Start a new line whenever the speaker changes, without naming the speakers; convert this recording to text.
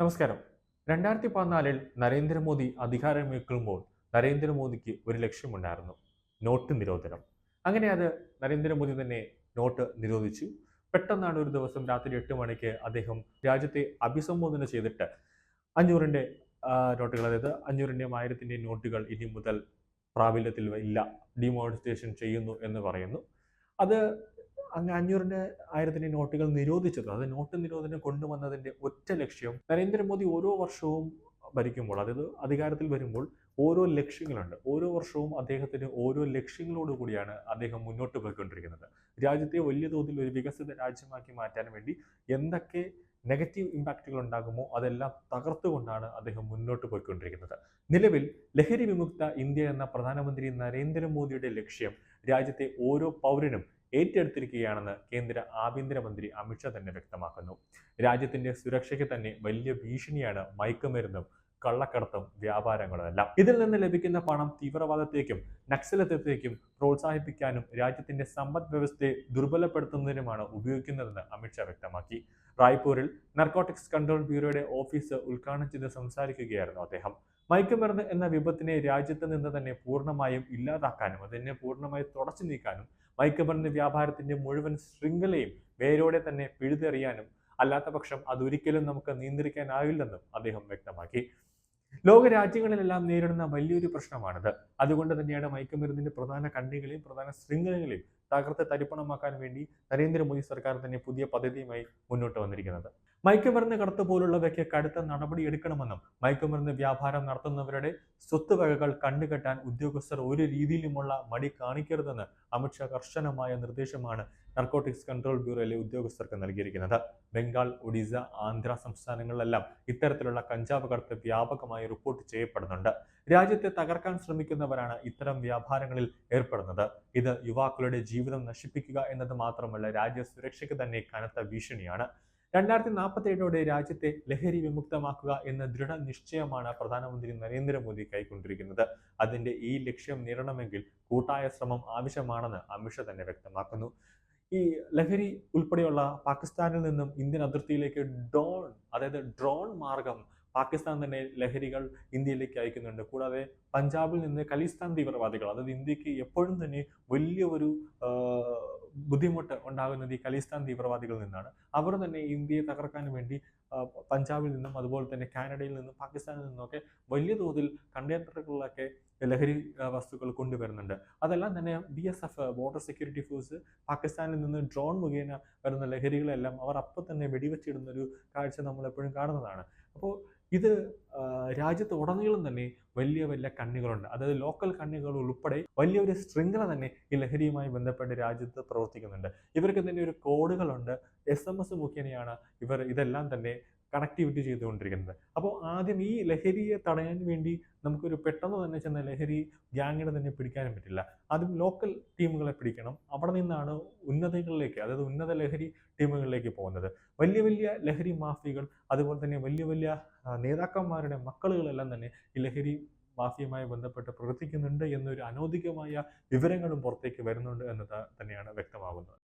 നമസ്കാരം. രണ്ടായിരത്തി പതിനാലിൽ നരേന്ദ്രമോദി അധികാരമേൽക്കുമ്പോൾ നരേന്ദ്രമോദിക്ക് ഒരു ലക്ഷ്യമുണ്ടായിരുന്നു. നോട്ട് നിരോധനം. അങ്ങനെ അത് നരേന്ദ്രമോദി തന്നെ നോട്ട് നിരോധിച്ചു. പെട്ടെന്നാണ് ഒരു ദിവസം രാത്രി എട്ട് മണിക്ക് അദ്ദേഹം രാജ്യത്തെ അഭിസംബോധന ചെയ്തിട്ട് അഞ്ഞൂറിന്റെ നോട്ടുകൾ അതായത് അഞ്ഞൂറിന്റെയും ആയിരത്തിന്റെയും നോട്ടുകൾ ഇനി മുതൽ പ്രാബല്യത്തിൽ ഇല്ല. ഡിമോണിറ്റൈസേഷൻ ചെയ്യുന്നു എന്ന് പറയുന്നു. അത് അങ്ങ് അഞ്ഞൂറിന്റെ ആയിരത്തിന്റെ നോട്ടുകൾ നിരോധിച്ചത്. അത് നോട്ട് നിരോധനം കൊണ്ടുവന്നതിന്റെ ഒറ്റ ലക്ഷ്യം നരേന്ദ്രമോദി ഓരോ വർഷവും ഭരിക്കുമ്പോൾ അതായത് അധികാരത്തിൽ വരുമ്പോൾ ഓരോ ലക്ഷ്യങ്ങളുണ്ട്. ഓരോ വർഷവും അദ്ദേഹത്തിന് ഓരോ ലക്ഷ്യങ്ങളോട് കൂടിയാണ് അദ്ദേഹം മുന്നോട്ട് പോയിക്കൊണ്ടിരിക്കുന്നത്. രാജ്യത്തെ വലിയ തോതിൽ ഒരു വികസിത രാജ്യമാക്കി മാറ്റാൻ വേണ്ടി എന്തൊക്കെ നെഗറ്റീവ് ഇമ്പാക്റ്റുകൾ ഉണ്ടാകുമോ അതെല്ലാം തകർത്തുകൊണ്ടാണ് അദ്ദേഹം മുന്നോട്ട് പോയിക്കൊണ്ടിരിക്കുന്നത്. നിലവിൽ ലഹരി വിമുക്ത ഇന്ത്യ എന്ന പ്രധാനമന്ത്രി നരേന്ദ്രമോദിയുടെ ലക്ഷ്യം രാജ്യത്തെ ഓരോ പൗരനും ഏറ്റെടുത്തിരിക്കുകയാണെന്ന് കേന്ദ്ര ആഭ്യന്തരമന്ത്രി അമിത്ഷാ തന്നെ വ്യക്തമാക്കുന്നു. രാജ്യത്തിന്റെ സുരക്ഷയ്ക്ക് തന്നെ വലിയ ഭീഷണിയാണ് മയക്കുമരുന്നും കള്ളക്കടത്തും വ്യാപാരങ്ങളും എല്ലാം ഇതിൽ നിന്ന് ലഭിക്കുന്ന പണം തീവ്രവാദത്തേക്കും നക്സലത്വത്തേക്കും പ്രോത്സാഹിപ്പിക്കാനും രാജ്യത്തിന്റെ സമ്പദ് വ്യവസ്ഥയെ ദുർബലപ്പെടുത്തുന്നതിനുമാണ് ഉപയോഗിക്കുന്നതെന്ന് അമിത്ഷാ വ്യക്തമാക്കി. റായ്പൂരിൽ നർക്കോട്ടിക്സ് കൺട്രോൾ ബ്യൂറോയുടെ ഓഫീസ് ഉദ്ഘാടനം ചെയ്ത് സംസാരിക്കുകയായിരുന്നു അദ്ദേഹം. മയക്കുമരുന്ന് എന്ന വിപത്തിനെ രാജ്യത്ത് നിന്ന് തന്നെ പൂർണമായും ഇല്ലാതാക്കാനും അതിനെ പൂർണമായി തുടച്ചു നീക്കാനും മയക്കുമരുന്ന് വ്യാപാരത്തിന്റെ മുഴുവൻ ശൃംഖലയും വേരോടെ തന്നെ പിഴുതെറിയാനും അല്ലാത്ത പക്ഷം അതൊരിക്കലും നമുക്ക് നിയന്ത്രിക്കാനാവില്ലെന്നും അദ്ദേഹം വ്യക്തമാക്കി. ലോക രാജ്യങ്ങളിലെല്ലാം നേരിടുന്ന വലിയൊരു പ്രശ്നമാണിത്. അതുകൊണ്ട് തന്നെയാണ് മയക്കുമരുന്നിന്റെ പ്രധാന കണ്ണികളെയും പ്രധാന ശൃംഖലകളെയും തകർത്ത് തരിപ്പണമാക്കാൻ വേണ്ടി നരേന്ദ്രമോദി സർക്കാർ തന്നെ പുതിയ പദ്ധതിയുമായി മുന്നോട്ട് വന്നിരിക്കുന്നത്. മയക്കുമരുന്ന് കടത്ത് പോലുള്ളവയ്ക്ക് കടുത്ത നടപടി എടുക്കണമെന്നും മയക്കുമരുന്ന് വ്യാപാരം നടത്തുന്നവരുടെ സ്വത്ത് വകകൾ കണ്ടുകെട്ടാൻ ഉദ്യോഗസ്ഥർ ഒരു രീതിയിലുമുള്ള മടി കാണിക്കരുതെന്ന് അമിത്ഷാ കർശനമായ നിർദ്ദേശമാണ് നർക്കോട്ടിക്സ് കൺട്രോൾ ബ്യൂറോയിലെ ഉദ്യോഗസ്ഥർക്ക് നൽകിയിരിക്കുന്നത്. ബംഗാൾ ഒഡീസ ആന്ധ്ര സംസ്ഥാനങ്ങളിലെല്ലാം ഇത്തരത്തിലുള്ള കഞ്ചാവ് കടത്ത് വ്യാപകമായി റിപ്പോർട്ട് ചെയ്യപ്പെടുന്നുണ്ട്. രാജ്യത്തെ തകർക്കാൻ ശ്രമിക്കുന്നവരാണ് ഇത്തരം വ്യാപാരങ്ങളിൽ ഏർപ്പെടുന്നത്. ഇത് യുവാക്കളുടെ ജീവിതം നശിപ്പിക്കുക എന്നത് മാത്രമല്ല രാജ്യ സുരക്ഷയ്ക്ക് തന്നെ കനത്ത ഭീഷണിയാണ്. രണ്ടായിരത്തി നാൽപ്പത്തി ഏഴോടെ രാജ്യത്തെ ലഹരി വിമുക്തമാക്കുക എന്ന ദൃഢനിശ്ചയമാണ് പ്രധാനമന്ത്രി നരേന്ദ്രമോദി കൈക്കൊണ്ടിരിക്കുന്നത്. അതിന്റെ ഈ ലക്ഷ്യം നേടണമെങ്കിൽ കൂട്ടായ ശ്രമം ആവശ്യമാണെന്ന് അമിത്ഷാ തന്നെ വ്യക്തമാക്കുന്നു. ഈ ലഹരി ഉൾപ്പെടെയുള്ള പാകിസ്ഥാനിൽ നിന്നും ഇന്ത്യൻ അതിർത്തിയിലേക്ക് ഡ്രോൺ അതായത് ഡ്രോൺ മാർഗം പാകിസ്ഥാൻ തന്നെ ലഹരികൾ ഇന്ത്യയിലേക്ക് അയക്കുന്നുണ്ട്. കൂടാതെ പഞ്ചാബിൽ നിന്ന് ഖലിസ്ഥാൻ തീവ്രവാദികൾ അതായത് ഇന്ത്യയ്ക്ക് എപ്പോഴും തന്നെ വലിയ ഒരു ബുദ്ധിമുട്ട് ഉണ്ടാകുന്നത് ഈ ഖലിസ്ഥാൻ തീവ്രവാദികളിൽ നിന്നാണ്. അവർ തന്നെ ഇന്ത്യയെ തകർക്കാൻ വേണ്ടി പഞ്ചാബിൽ നിന്നും അതുപോലെ തന്നെ കാനഡയിൽ നിന്നും പാകിസ്ഥാനിൽ നിന്നൊക്കെ വലിയ തോതിൽ കണ്ടെയ്നറുകളിലൊക്കെ ലഹരി വസ്തുക്കൾ കൊണ്ടുവരുന്നുണ്ട്. അതെല്ലാം തന്നെ B S F border security force പാകിസ്ഥാനിൽ നിന്ന് ഡ്രോൺ മുഖേന വരുന്ന ലഹരികളെല്ലാം അവർ അപ്പം തന്നെ വെടിവെച്ചിടുന്ന ഒരു കാഴ്ച നമ്മൾ എപ്പോഴും കാണുന്നതാണ്. അപ്പോൾ ഇത് രാജ്യത്ത് ഉടനീളം തന്നെ വലിയ വലിയ കണ്ണികളുണ്ട്. അതായത് ലോക്കൽ കണ്ണികൾ ഉൾപ്പെടെ വലിയൊരു ശൃംഖല തന്നെ ഈ ലഹരിയുമായി ബന്ധപ്പെട്ട് രാജ്യത്ത് പ്രവർത്തിക്കുന്നുണ്ട്. ഇവർക്ക് തന്നെ ഒരു കോഡുകളുണ്ട്. എസ് എം എസ് മുഖേനയാണ് ഇവർ ഇതെല്ലാം തന്നെ കണക്ടിവിറ്റി ചെയ്തുകൊണ്ടിരിക്കുന്നത്. അപ്പോൾ ആദ്യം ഈ ലഹരിയെ തടയാൻ വേണ്ടി നമുക്കൊരു പെട്ടെന്ന് തന്നെ ചെന്ന ലഹരി ഗ്യാങ്ങിനെ തന്നെ പിടിക്കാനും പറ്റില്ല. ആദ്യം ലോക്കൽ ടീമുകളെ പിടിക്കണം. അവിടെ നിന്നാണ് ഉന്നതങ്ങളിലേക്ക് അതായത് ഉന്നത ലഹരി ടീമുകളിലേക്ക് പോകുന്നത്. വലിയ വലിയ ലഹരി മാഫികൾ അതുപോലെ തന്നെ വലിയ വലിയ നേതാക്കന്മാരുടെ മക്കളുകളെല്ലാം തന്നെ ഈ ലഹരി മാഫിയുമായി ബന്ധപ്പെട്ട് പ്രവർത്തിക്കുന്നുണ്ട് എന്നൊരു അനൗദ്യോഗികമായ വിവരങ്ങളും പുറത്തേക്ക് വരുന്നുണ്ട് എന്നത് തന്നെയാണ് വ്യക്തമാകുന്നത്.